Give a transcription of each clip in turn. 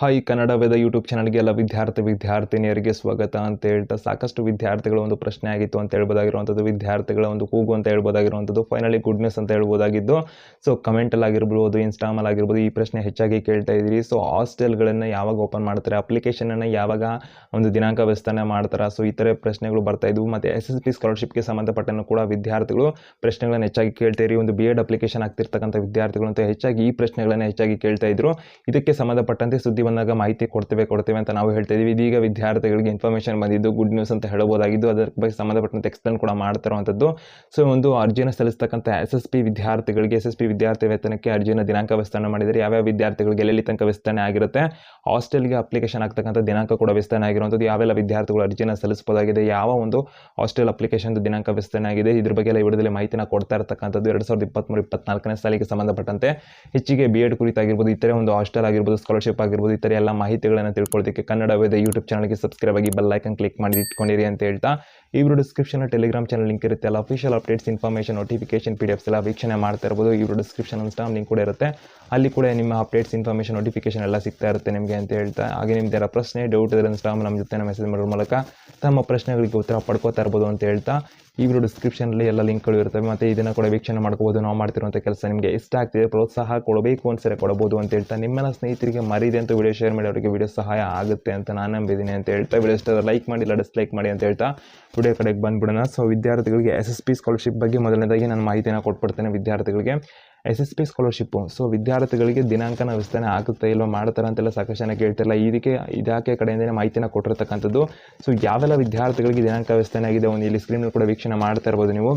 Hi Kannada Veda YouTube ಚಾನಲ್ಗೆ ಎಲ್ಲ ವಿದ್ಯಾರ್ಥಿ ವಿದ್ಯಾರ್ಥಿನಿಯರಿಗೆ ಸ್ವಾಗತ ಅಂತ ಹೇಳ್ತಾ ಸಾಕಷ್ಟು ವಿದ್ಯಾರ್ಥಿಗಳ ಒಂದು ಪ್ರಶ್ನೆ ಆಗಿತ್ತು ಅಂತ ಹೇಳ್ಬೋದಾಗಿರುವಂಥದ್ದು, ವಿದ್ಯಾರ್ಥಿಗಳ ಒಂದು ಕೂಗು ಅಂತ ಹೇಳ್ಬೋದಾಗಿರುವಂಥದ್ದು ಫೈನಲಿ ಗುಡ್ ನ್ಯೂಸ್ ಅಂತ ಹೇಳ್ಬೋದಾಗಿದ್ದು. ಸೊ ಕಮೆಂಟಲ್ಲಿ ಆಗಿರ್ಬೋದು ಇನ್ಸ್ಟಾಮಲ್ಲಿ ಆಗಿರ್ಬೋದು, ಈ ಪ್ರಶ್ನೆ ಹೆಚ್ಚಾಗಿ ಕೇಳ್ತಾ ಇದ್ದೀರಿ. ಸೊ ಹಾಸ್ಟೆಲ್ಗಳನ್ನು ಯಾವಾಗ ಓಪನ್ ಮಾಡ್ತಾರೆ ಅಪ್ಲಿಕೇಶನನ್ನು ಯಾವಾಗ ಒಂದು ದಿನಾಂಕ ವಿಸ್ತರಣೆ ಮಾಡ್ತಾರೆ? ಸೊ ಈ ಥರ ಪ್ರಶ್ನೆಗಳು ಬರ್ತಾ ಇದ್ವು. ಮತ್ತು ಎಸ್ ಎಸ್ ಪಿ ಸ್ಕಾಲರ್ಶಿಪ್ಗೆ ಸಂಬಂಧಪಟ್ಟನ್ನು ಕೂಡ ವಿದ್ಯಾರ್ಥಿಗಳು ಪ್ರಶ್ನೆಗಳನ್ನು ಹೆಚ್ಚಾಗಿ ಕೇಳ್ತಾ ಇರಿ. ಒಂದು ಬಿ ಎಡ್ ಅಪ್ಲಿಕೇಶನ್ ಆಗ್ತಿರ್ತಕ್ಕಂಥ ವಿದ್ಯಾರ್ಥಿಗಳು ಅಂತ ಹೆಚ್ಚಾಗಿ ಈ ಪ್ರಶ್ನೆಗಳನ್ನು ಹೆಚ್ಚಾಗಿ ಕೇಳ್ತಾ ಇದ್ರು. ಇದಕ್ಕೆ ಸಂಬಂಧಪಟ್ಟಂತೆ ಸುದ್ದಿ ಬಂದಾಗ ಮಾಹಿತಿ ಕೊಡ್ತೇವೆ ಕೊಡ್ತೇವೆ ಅಂತ ನಾವು ಹೇಳ್ತಾ ಇದ್ದೀವಿ ಇದೀಗ ವಿದ್ಯಾರ್ಥಿಗಳಿಗೆ ಇನ್ಫಾರ್ಮೇಷನ್ ಬಂದಿದ್ದು ಗುಡ್ ನ್ಯೂಸ್ ಅಂತ ಹೇಳಬಹುದಾಗಿದ್ದು, ಅದರ ಬಗ್ಗೆ ಸಂಬಂಧಪಟ್ಟಂತೆ ಎಕ್ಸ್ಪ್ಲೇನ್ ಕೂಡ ಮಾಡ್ತಿರುವಂಥದ್ದು. ಸೊ ಒಂದು ಅರ್ಜಿನ ಸಲ್ಲಿಸ್ತಕ್ಕಂಥ ಎಸ್ ಎಸ್ ಪಿ ವಿದ್ಯಾರ್ಥಿಗಳಿಗೆ ಎಸ್ ಎಸ್ ಪಿ ವಿದ್ಯಾರ್ಥಿ ವೇತನಕ್ಕೆ ಅರ್ಜಿನ ದಿನಾಂಕ ವಿಸ್ತರಣೆ ಮಾಡಿದರೆ ಯಾವ್ಯಾವ ವಿದ್ಯಾರ್ಥಿಗಳಿಗೆ ಎಲ್ಲೆಲ್ಲಿ ತನಕ ವಿಸ್ತರಣೆ ಆಗಿರುತ್ತೆ, ಹಾಸ್ಟೆಲ್ಗೆ ಅಪ್ಲಿಕೇಶನ್ ಆಗ್ತಕ್ಕಂಥ ದಿನಾಂಕ ಕೂಡ ವಿಸ್ತರಣೆ ಆಗಿರುವಂಥದ್ದು, ಯಾವೆಲ್ಲ ವಿದ್ಯಾರ್ಥಿಗಳು ಅರ್ಜಿನ ಸಲ್ಲಿಸಬಹುದಾಗಿದೆ, ಯಾವ ಒಂದು ಹಾಸ್ಟೆಲ್ ಅಪ್ಲಿಕೇಶನ್ ದಿನಾಂಕ ವಿಸ್ತರಣೆ ಆಗಿದೆ, ಇದ್ರ ಬಗ್ಗೆ ಎಲ್ಲ ವಿಡಿಯೋದಲ್ಲಿ ಮಾಹಿತಿನ ಕೊಡ್ತಾ ಇರತಕ್ಕಂಥದ್ದು ಎರಡು ಸಾವಿರದ ಇಪ್ಪತ್ತ್ಮೂರು ಇಪ್ಪತ್ನಾಲ್ಕನೇ ಸಾಲಿಗೆ ಸಂಬಂಧಪಟ್ಟಂತೆ. ಹೆಚ್ಚಿಗೆ ಬಿ ಎಡ್ ಕುರಿತಾಗಿರ್ಬೋದು, ಇತರೆ ಒಂದು ಹಾಸ್ಟೆಲ್ ಆಗಿರ್ಬೋದು ಸ್ಕಾಲರ್ಶಿಪ್ ಆಗಿರ್ಬೋದು ಇತರೆ ಎಲ್ಲ ಮಾಹಿತಿಗಳನ್ನು ತಿಳ್ಕೊಳ್ಳೋದಕ್ಕೆ ಕನ್ನಡ ವೇದ ಯೂಟ್ಯೂಬ್ ಚಾನಲ್ಗೆ ಸಬ್ಸ್ಕ್ರೈಬ್ ಆಗಿ ಬೆಲ್ ಐಕನ್ ಕ್ಲಿಕ್ ಮಾಡಿ ಇಟ್ಕೊಂಡಿರಿ ಅಂತ ಹೇಳ್ತಾ ಈ video description Telegram channel link ಇರುತ್ತೆ, ಎಲ್ಲ official updates information notification P D Fs ಎಲ್ಲ ವೀಕ್ಷಣೆ ಮಾಡ್ತಾ ಇರ್ಬೋದು. ಈ ವಿಡಿಯೋ ಡಿಸ್ಕ್ರಿಪ್ಷನ್ ಇನ್ಸ್ಟಾಮ್ ಲಿಂಕ್ ಕೂಡ ಇರುತ್ತೆ. ಅಲ್ಲಿ ಕೂಡ ನಿಮ್ಮ ಅಪ್ಡೇಟ್ಸ್ ಇನ್ಫಾರ್ಮೇಷನ್ ನೋಟಿಫಿಕೇಶನ್ ಎಲ್ಲ ಸಿಗ್ತಾ ಇರುತ್ತೆ ನಿಮಗೆ ಅಂತ ಹೇಳ್ತಾ. ಹಾಗೆ ನಿಮ್ದು ಯಾರ ಪ್ರಶ್ನೆ ಡೌಟ್ ಇದ್ರೆ ಇನ್ಸ್ಟಾಮ್ ನಮ್ಮ ಜೊತೆ ಮೆಸೇಜ್ ಮಾಡೋ ಮೂಲಕ ತಮ್ಮ ಪ್ರಶ್ನೆಗಳಿಗೆ ಉತ್ತರ ಪಡ್ಕೋತಾ ಇರ್ಬೋದು ಅಂತ ಹೇಳ್ತಾ ಈ ವಿಡಿಯೋ ಡಿಸ್ಕ್ರಿಪ್ಷನಲ್ಲಿ ಎಲ್ಲ ಲಿಂಕ್ಗಳು ಇರ್ತವೆ. ಮತ್ತು ಇದನ್ನು ಕೂಡ ವೀಕ್ಷಣೆ ಮಾಡ್ಕೋಬೋದು. ನಾವು ಮಾಡ್ತಿರುವಂಥ ಕೆಲಸ ನಿಮಗೆ ಇಷ್ಟ ಆಗ್ತಿದೆ, ಪ್ರೋತ್ಸಾಹ ಕೊಡಬೇಕು ಅನ್ಸರೆ ಕೊಡಬಹುದು ಅಂತ ಹೇಳ್ತಾ. ನಿಮ್ಮೆಲ್ಲ ಸ್ನೇಹಿತರಿಗೆ ಮರಿದೆ ಅಂತ ವಿಡಿಯೋ ಶೇರ್ ಮಾಡಿ ಅವರಿಗೆ ವಿಡಿಯೋ ಸಹಾಯ ಆಗುತ್ತೆ ಅಂತ ನಾನು ನಂಬಿದ್ದೀನಿ ಅಂತ ಹೇಳ್ತಾ ವಿಡಿಯೋ ಇಷ್ಟ ಲೈಕ್ ಮಾಡಿ, ಇಲ್ಲ ಡಿಸ್ಲೈಕ್ ಮಾಡಿ ಅಂತ ಹೇಳ್ತಾ ವಿಡಿಯೋ ಕಡೆಗೆ ಬಂದ್ಬಿಡೋಣ. ಸೊ ವಿದ್ಯಾರ್ಥಿಗಳಿಗೆ ಎಸ್ ಎಸ್ ಪಿ ಸ್ಕಾಲರ್ಶಿಪ್ ಬಗ್ಗೆ ಮೊದಲನೇದಾಗಿ ನಾನು ಮಾಹಿತಿನ ಕೊಟ್ಬಿಡ್ತೇನೆ ವಿದ್ಯಾರ್ಥಿಗಳಿಗೆ. S S P scholarship so ವಿದ್ಯಾರ್ಥಿಗಳಿಗೆ ದಿನಾಂಕನ ವಿಸ್ತರಣೆ ಆಗುತ್ತೆ ಇಲ್ಲೋ ಮಾಡ್ತಾರೆ ಅಂತೆಲ್ಲ ಸಾಕಷ್ಟು ಜನ ಕೇಳ್ತಿಲ್ಲ. ಇದಕ್ಕೆ, ಇದಾಕೆ ಕಡೆಯಿಂದನೇ ಮಾಹಿತಿನ ಕೊಟ್ಟಿರ್ತಕ್ಕಂಥದ್ದು. ಸೊ ಯಾವೆಲ್ಲ ವಿದ್ಯಾರ್ಥಿಗಳಿಗೆ ದಿನಾಂಕ ವಿಸ್ತರಣೆ ಆಗಿದೆ ಒಂದು ಇಲ್ಲಿ ಸ್ಕ್ರೀನ್ ಕೂಡ ವೀಕ್ಷಣೆ ಮಾಡ್ತಾ ಇರ್ಬೋದು ನೀವು.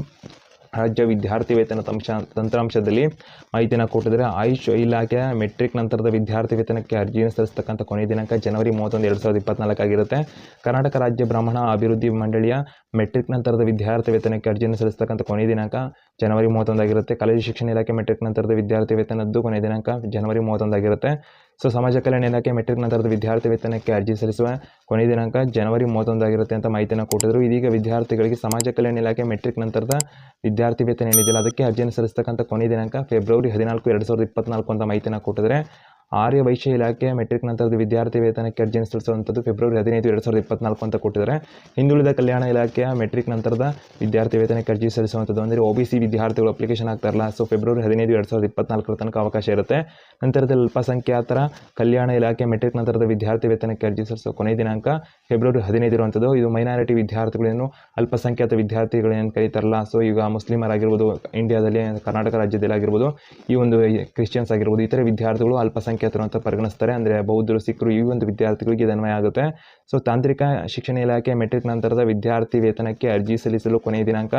ರಾಜ್ಯ ವಿದ್ಯಾರ್ಥಿ ವೇತನ ತಂಶ, ತಂತ್ರಾಂಶದಲ್ಲಿ ಮಾಹಿತಿನ ಕೊಟ್ಟಿದ್ದಾರೆ. ಆಯುಷ್ ಇಲಾಖೆಯ ಮೆಟ್ರಿಕ್ ನಂತರದ ವಿದ್ಯಾರ್ಥಿ ವೇತನಕ್ಕೆ ಅರ್ಜಿಯನ್ನು ಸಲ್ಲಿಸ್ತಕ್ಕಂಥ ಕೊನೆ ದಿನಾಂಕ ಜನವರಿ ಮೂವತ್ತೊಂದು, ಎರಡು ಸಾವಿರದ ಇಪ್ಪತ್ನಾಲ್ಕಾಗಿರುತ್ತೆ. ಕರ್ನಾಟಕ ರಾಜ್ಯ ಬ್ರಾಹ್ಮಣ ಅಭಿವೃದ್ಧಿ ಮಂಡಳಿಯ ಮೆಟ್ರಿಕ್ ನಂತರದ ವಿದ್ಯಾರ್ಥಿ ವೇತನಕ್ಕೆ ಅರ್ಜಿಯನ್ನು ಸಲ್ಲಿಸ್ತಕ್ಕಂಥ ಕೊನೆ ದಿನಾಂಕ ಜನವರಿ ಮೂವತ್ತೊಂದಾಗಿರುತ್ತೆ. ಕಾಲೇಜು ಶಿಕ್ಷಣ ಇಲಾಖೆ ಮೆಟ್ರಿಕ್ ನಂತರದ ವಿದ್ಯಾರ್ಥಿ ವೇತನದ್ದು ಕೊನೆಯ ದಿನಾಂಕ ಜನವರಿ ಮೂವತ್ತೊಂದಾಗಿರುತ್ತೆ. ಸೊ, ಸಮಾಜ ಕಲ್ಯಾಣ ಇಲಾಖೆ ಮೆಟ್ರಿಕ್ ನಂತರದ ವಿದ್ಯಾರ್ಥಿ ವೇತನಕ್ಕೆ ಅರ್ಜಿ ಸಲ್ಲಿಸುವ ಕೊನೆ ದಿನಾಂಕ ಜನವರಿ ಮೂವತ್ತೊಂದಾಗಿರುತ್ತೆ ಅಂತ ಮಾಹಿತಿಯನ್ನು ಕೊಟ್ಟಿದ್ರು. ಇದೀಗ ವಿದ್ಯಾರ್ಥಿಗಳಿಗೆ ಸಮಾಜ ಕಲ್ಯಾಣ ಇಲಾಖೆ ಮೆಟ್ರಿಕ್ ನಂತರದ ವಿದ್ಯಾರ್ಥಿ ವೇತನ ಏನಿದೆಯಲ್ಲ, ಅದಕ್ಕೆ ಅರ್ಜಿಯನ್ನು ಸಲ್ಲಿಸ್ತಕ್ಕಂಥ ಕೊನೆಯ ದಿನಾಂಕ ಫೆಬ್ರವರಿ ಹದಿನಾಲ್ಕು, ಎರಡು ಸಾವಿರದ ಇಪ್ಪತ್ನಾಲ್ಕು ಅಂತ ಮಾಹಿತಿಯನ್ನು ಕೊಟ್ಟಿದ್ದಾರೆ. ಆರ್ಯ ವೈಶ್ಯ ಇಲಾಖೆ ಮೆಟ್ರಿಕ್ ನಂತರದ ವಿದ್ಯಾರ್ಥಿ ವೇತನಕ್ಕೆ ಅರ್ಜಿ ಸಲ್ಲಿಸುವಂಥದ್ದು ಫೆಬ್ರವರಿ ಹದಿನೈದು, ಎರಡು ಸಾವಿರದ ಇಪ್ಪತ್ನಾಲ್ಕು ಅಂತ ಕೊಟ್ಟಿದ್ದಾರೆ. ಹಿಂದುಳಿದ ಕಲ್ಯಾಣ ಇಲಾಖೆಯ ಮೆಟ್ರಿಕ್ ನಂತರದ ವಿದ್ಯಾರ್ಥಿ ವೇತನಕ್ಕೆ ಅರ್ಜಿ ಸಲ್ಲಿಸುವಂಥದ್ದು ಅಂದರೆ ಒ ಬಿ ವಿದ್ಯಾರ್ಥಿಗಳು ಅಪ್ಲಿಕೇಶನ್ ಆಗ್ತಾರಲ್ಲ ಸೊ ಫೆಬ್ರವರಿ ಹದಿನೈದು, ಎರಡು ಸಾವಿರದ ಇಪ್ಪತ್ನಾಲ್ಕರ ತನಕ ಅವಕಾಶ ಇರುತ್ತೆ. ನಂತರದ ಅಲ್ಪಸಂಖ್ಯಾತರ ಕಲ್ಯಾಣ ಇಲಾಖೆ ಮೆಟ್ರಿಕ್ ನಂತರದ ವಿದ್ಯಾರ್ಥಿ ವೇತನಕ್ಕೆ ಅರ್ಜಿ ಸಲ್ಲಿಸುವ ಕೊನೆಯ ದಿನಾಂಕ ಫೆಬ್ರವರಿ ಹದಿನೈದು ಇರುವಂಥದ್ದು ಇದು ಮೈನಾರಿಟಿ ವಿದ್ಯಾರ್ಥಿಗಳೇನು ಅಲ್ಪಸಂಖ್ಯಾತ ವಿದ್ಯಾರ್ಥಿಗಳೇನು ಕರೀತಾರಲ್ಲ ಸೊ ಈಗ ಮುಸ್ಲಿಮರಾಗಿರ್ಬೋದು ಇಂಡಿಯಾದಲ್ಲಿ ಕರ್ನಾಟಕ ರಾಜ್ಯದಲ್ಲಿ ಆಗಿರ್ಬೋದು, ಈ ಒಂದು ಕ್ರಿಶ್ಚಿಯನ್ಸ್ ಆಗಿರ್ಬೋದು, ಇತರೆ ವಿದ್ಯಾರ್ಥಿಗಳು ಅಲ್ಪಸಂಖ್ಯಾತರು ಅಂತ ಪರಿಗಣಿಸ್ತಾರೆ. ಅಂದರೆ ಬೌದ್ಧರು ಸಿಖರು ಈ ಒಂದು ವಿದ್ಯಾರ್ಥಿಗಳಿಗೆ ಅನ್ವಯ ಆಗುತ್ತೆ. ಸೊ ತಾಂತ್ರಿಕ ಶಿಕ್ಷಣ ಇಲಾಖೆ ಮೆಟ್ರಿಕ್ ನಂತರದ ವಿದ್ಯಾರ್ಥಿ ವೇತನಕ್ಕೆ ಅರ್ಜಿ ಸಲ್ಲಿಸಲು ಕೊನೆಯ ದಿನಾಂಕ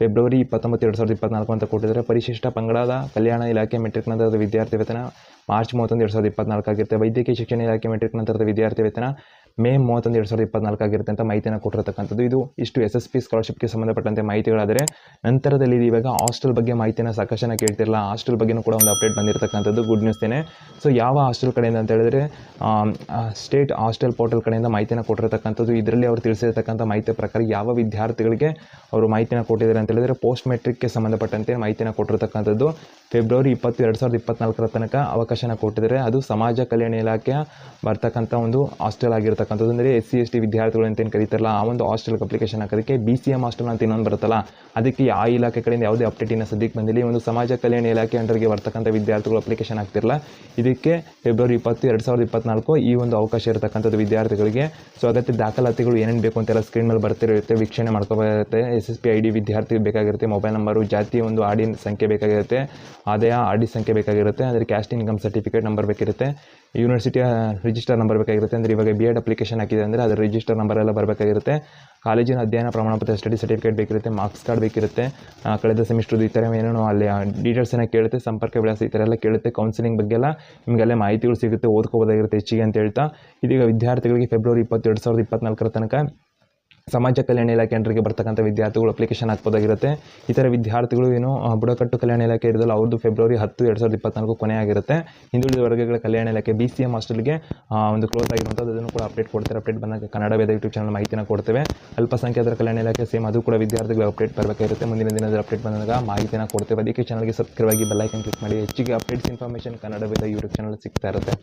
ಫೆಬ್ರವರಿ ಇಪ್ಪತ್ತೊಂಬತ್ತು, ಎರಡು ಸಾವಿರದ ಇಪ್ಪತ್ನಾಲ್ಕು ಅಂತ ಕೊಟ್ಟಿದ್ದಾರೆ. ಪರಿಶಿಷ್ಟ ಪಂಗಡದ ಕಲ್ಯಾಣ ಇಲಾಖೆ ಮೆಟ್ರಿಕ್ ನಂತರದ ವಿದ್ಯಾರ್ಥಿ ವೇತನ ಮಾರ್ಚ್ ಮೂವತ್ತೊಂದು, ಎರಡು ಸಾವಿರದ ಇಪ್ಪತ್ನಾಲ್ಕು ಆಗಿರುತ್ತೆ. ವೈದ್ಯಕೀಯ ಶಿಕ್ಷಣ ಇಲಾಖೆ ಮೆಟ್ರಿಕ್ ನಂತರದ ವಿದ್ಯಾರ್ಥಿ ವೇತನ ಮೇ ಮೂವತ್ತೊಂದು, ಎರಡು ಸಾವಿರದ ಇಪ್ಪತ್ನಾಲ್ಕು ಆಗಿರುತ್ತೆ ಅಂತ ಮಾಹಿತಿಯನ್ನು ಕೊಟ್ಟಿರತಕ್ಕಂಥದ್ದು. ಇದು ಇಷ್ಟು ಎಸ್ ಎಸ್ ಪಿ ಸ್ಕಾಲರ್ಶಿಪ್ಗೆ ಸಂಬಂಧಪಟ್ಟಂತೆ ಮಾಹಿತಿಗಳಾದರೆ, ನಂತರದಲ್ಲಿ ಇವಾಗ ಹಾಸ್ಟೆಲ್ ಬಗ್ಗೆ ಮಾಹಿತಿನ ಸಾಕಷ್ಟು ಕೇಳ್ತಿರಲ್ಲ ಹಾಸ್ಟೆಲ್ ಬಗ್ಗೆನೂ ಕೂಡ ಒಂದು ಅಪ್ಡೇಟ್ ಬಂದಿರತಕ್ಕಂಥದ್ದು. ಗುಡ್ ನ್ಯೂಸ್ ತೇನೆ. ಸೊ ಯಾವ ಹಾಸ್ಟೆಲ್ ಕಡೆಯಿಂದ ಅಂತ ಹೇಳಿದ್ರೆ ಸ್ಟೇಟ್ ಹಾಸ್ಟೆಲ್ ಪೋರ್ಟಲ್ ಕಡೆಯಿಂದ ಮಾಹಿತಿನ ಕೊಟ್ಟಿರತಕ್ಕಂಥದ್ದು. ಇದರಲ್ಲಿ ಅವರು ತಿಳಿಸಿರ್ತಕ್ಕಂಥ ಮಾಹಿತಿ ಪ್ರಕಾರ ಯಾವ ವಿದ್ಯಾರ್ಥಿಗಳಿಗೆ ಅವರು ಮಾಹಿತಿನ ಕೊಟ್ಟಿದ್ದಾರೆ ಅಂತ ಹೇಳಿದ್ರೆ ಪೋಸ್ಟ್ ಮೆಟ್ರಿಕ್ಗೆ ಸಂಬಂಧಪಟ್ಟಂತೆ ಮಾಹಿತಿನ ಕೊಟ್ಟಿರತಕ್ಕಂಥದ್ದು. ಫೆಬ್ರವರಿ ಇಪ್ಪತ್ತು, ಎರಡು ಸಾವಿರದ ಇಪ್ಪತ್ನಾಲ್ಕರ ತನಕ ಅವಕಾಶನ ಕೊಟ್ಟಿದ್ದಾರೆ. ಅದು ಸಮಾಜ ಕಲ್ಯಾಣ ಇಲಾಖೆಯ ಬರ್ತಕ್ಕಂಥ ಒಂದು ಹಾಸ್ಟೆಲ್ ಆಗಿರ್ತಕ್ಕಂಥದ್ದು ಅಂದರೆ ಎಸ್ ಸಿ ಎಸ್ ಟಿ ವಿದ್ಯಾರ್ಥಿಗಳು ಅಂತ ಏನು ಕರೀತಾರಲ್ಲ, ಆ ಒಂದು ಹಾಸ್ಟೆಲ್ಗೆ ಅಪ್ಲಿಕೇಶನ್ ಹಾಕೋದಕ್ಕೆ ಬಿ ಸಿ ಎಂ ಹಾಸ್ಟೆಲ್ ಅಂತ ಇನ್ನೊಂದು ಬರುತ್ತಲ್ಲ, ಅದಕ್ಕೆ ಆ ಇಲಾಖೆ ಕಡೆಯಿಂದ ಯಾವುದೇ ಅಪ್ಡೇಟ್ ಸದ್ಯಕ್ಕೆ ಬಂದಿಲ್ಲ. ಒಂದು ಸಮಾಜ ಕಲ್ಯಾಣ ಇಲಾಖೆ ಅಂಡರ್ಗೆ ಬರ್ತಕ್ಕಂಥ ವಿದ್ಯಾರ್ಥಿಗಳು ಅಪ್ಲಿಕೇಶನ್ ಆಗ್ತಿರಲ್ಲ ಇದಕ್ಕೆ ಫೆಬ್ರವರಿ ಇಪ್ಪತ್ತು, ಎರಡು ಸಾವಿರದ ಇಪ್ಪತ್ನಾಲ್ಕು ಈ ಒಂದು ಅವಕಾಶ ಇರತಕ್ಕಂಥದ್ದು ವಿದ್ಯಾರ್ಥಿಗಳಿಗೆ. ಸೊ ಅಗತ್ಯ ದಾಖಲಾತಿಗಳು ಏನೇನು ಬೇಕು ಅಂತೆಲ್ಲ ಸ್ಕ್ರೀನ್ ಮೇಲೆ ಬರ್ತಿರುತ್ತೆ, ವೀಕ್ಷಣೆ ಮಾಡ್ಕೋಬೇಕಾಗುತ್ತೆ S S P I D ವಿದ್ಯಾರ್ಥಿ ಬೇಕಾಗಿರುತ್ತೆ ಮೊಬೈಲ್ ನಂಬರು ಜಾತಿ ಒಂದು ಆಡಿ ಸಂಖ್ಯೆ ಬೇಕಾಗಿರುತ್ತೆ, ಆದಾಯ ಆಡಿ ಸಂಖ್ಯೆ ಬೇಕಾಗಿರುತ್ತೆ, ಅಂದರೆ ಕ್ಯಾಸ್ಟ್ ಇನ್ಕಮ್ ಸರ್ಟಿಫಿಕೇಟ್ ನಂಬರ್ ಬೇಕಿರುತ್ತೆ ಯೂನಿವರ್ಸಿಟಿಯ ರಿಜಿಸ್ಟರ್ ನಂಬರ್ ಬೇಕಾಗಿರುತ್ತೆ, ಅಂದರೆ ಇವಾಗ ಬಿ ಎಡ್ ಅಪ್ಲಿಕೇಶನ್ ಹಾಕಿದೆ ಅಂದರೆ ಅದರ ರಿಜಿಸ್ಟರ್ ನಂಬರ್ ಎಲ್ಲ ಬರಬೇಕಾಗಿರುತ್ತೆ. ಕಾಲೇಜಿನ ಅಧ್ಯಯನ ಪ್ರಮಾಣಪತ್ರ ಸ್ಟಡಿ ಸರ್ಟಿಫಿಕೇಟ್ ಬೇಕಿರುತ್ತೆ ಮಾರ್ಕ್ಸ್ ಕಾರ್ಡ್ ಬೇಕಿರುತ್ತೆ. ಕಳೆದ ಸೆಮಿಸ್ಟ್ರದ್ದು ಈ ಥರ ಏನೇನು ಅಲ್ಲಿ ಡೀಟೇಲ್ಸನ್ನು ಕೇಳುತ್ತೆ, ಸಂಪರ್ಕ ವಿಳಾಸ ಈ ಥರ ಎಲ್ಲ ಕೇಳುತ್ತೆ ಕೌನ್ಸಿಲಿಂಗ್ ಬಗ್ಗೆ ಎಲ್ಲ ನಿಮಗೆಲ್ಲ ಮಾಹಿತಿಗಳು ಸಿಗುತ್ತೆ, ಓದ್ಕೋಬೋದಾಗಿರುತ್ತೆ ಹೆಚ್ಚಿಗೆ ಅಂತ ಹೇಳ್ತಾ. ಇದೀಗ ವಿದ್ಯಾರ್ಥಿಗಳಿಗೆ ಫೆಬ್ರವರಿ ಇಪ್ಪತ್ತೆರಡು ಸಾವಿರದ ಇಪ್ಪತ್ನಾಲ್ಕರ ತನಕ ಸಮಾಜ ಕಲ್ಯಾಣ ಇಲಾಖೆ ಅಂಡರ್ಗೆ ಬರ್ತಕ್ಕಂಥ ವಿದ್ಯಾರ್ಥಿಗಳು ಅಪ್ಲಿಕೇಶನ್ ಹಾಕ್ಬೋದಾಗಿರುತ್ತೆ. ಇತರ ವಿದ್ಯಾರ್ಥಿಗಳು ಏನು ಬುಡಕಟ್ಟು ಕಲ್ಯಾಣ ಇಲಾಖೆ ಇರೋದಲ್ಲ ಅವ್ರದ್ದು ಫೆಬ್ರವರಿ ಹತ್ತು ಎರಡು ಸಾವಿರದ ಇಪ್ಪತ್ನಾಲ್ಕು ಕೊನೆ ಆಗಿರುತ್ತೆ. ಹಿಂದುಳಿದ ವರ್ಗಗಳ ಕಲ್ಯಾಣ ಇಲಾಖೆ ಬಿ ಸಿ ಎಂ ಹಾಸ್ಟೆಲ್ಗೆ ಒಂದು ಕ್ಲೋಸ್ ಆಗಿರುವಂಥದ್ದು, ಅದನ್ನು ಕೂಡ ಅಪ್ಡೇಟ್ ಕೊಡ್ತಾರೆ. ಅಪ್ಡೇಟ್ ಬಂದಾಗ ಕನ್ನಡ ವೇದ ಯೂಟ್ಯೂಬ್ ಚಾನಲ್ ಮಾಹಿತಿನ ಕೊಡ್ತೇವೆ. ಅಲ್ಪಸಂಖ್ಯಾತರ ಕಲ್ಯಾಣ ಇಲಾಖೆ ಸೇಮ್ ಅದು ಕೂಡ ವಿದ್ಯಾರ್ಥಿಗಳು ಅಪ್ಡೇಟ್ ಬರಬೇಕಾಗಿರುತ್ತೆ. ಮುಂದಿನ ದಿನದಲ್ಲಿ ಅಪ್ಡೇಟ್ ಬಂದಾಗ ಮಾಹಿತಿನ ಕೊಡ್ತೇವೆ. ಅದಕ್ಕೆ ಚಾನಲ್ಗೆ ಸಬ್ಸ್ಕ್ರೈಬ್ ಆಗಿ ಬೆಲ್ಲೈಕನ್ ಕ್ಲಿಕ್ ಮಾಡಿ. ಹೆಚ್ಚಿಗೆ updates information Kannada Veda YouTube channel ಸಿಗ್ತಾ ಇರುತ್ತೆ.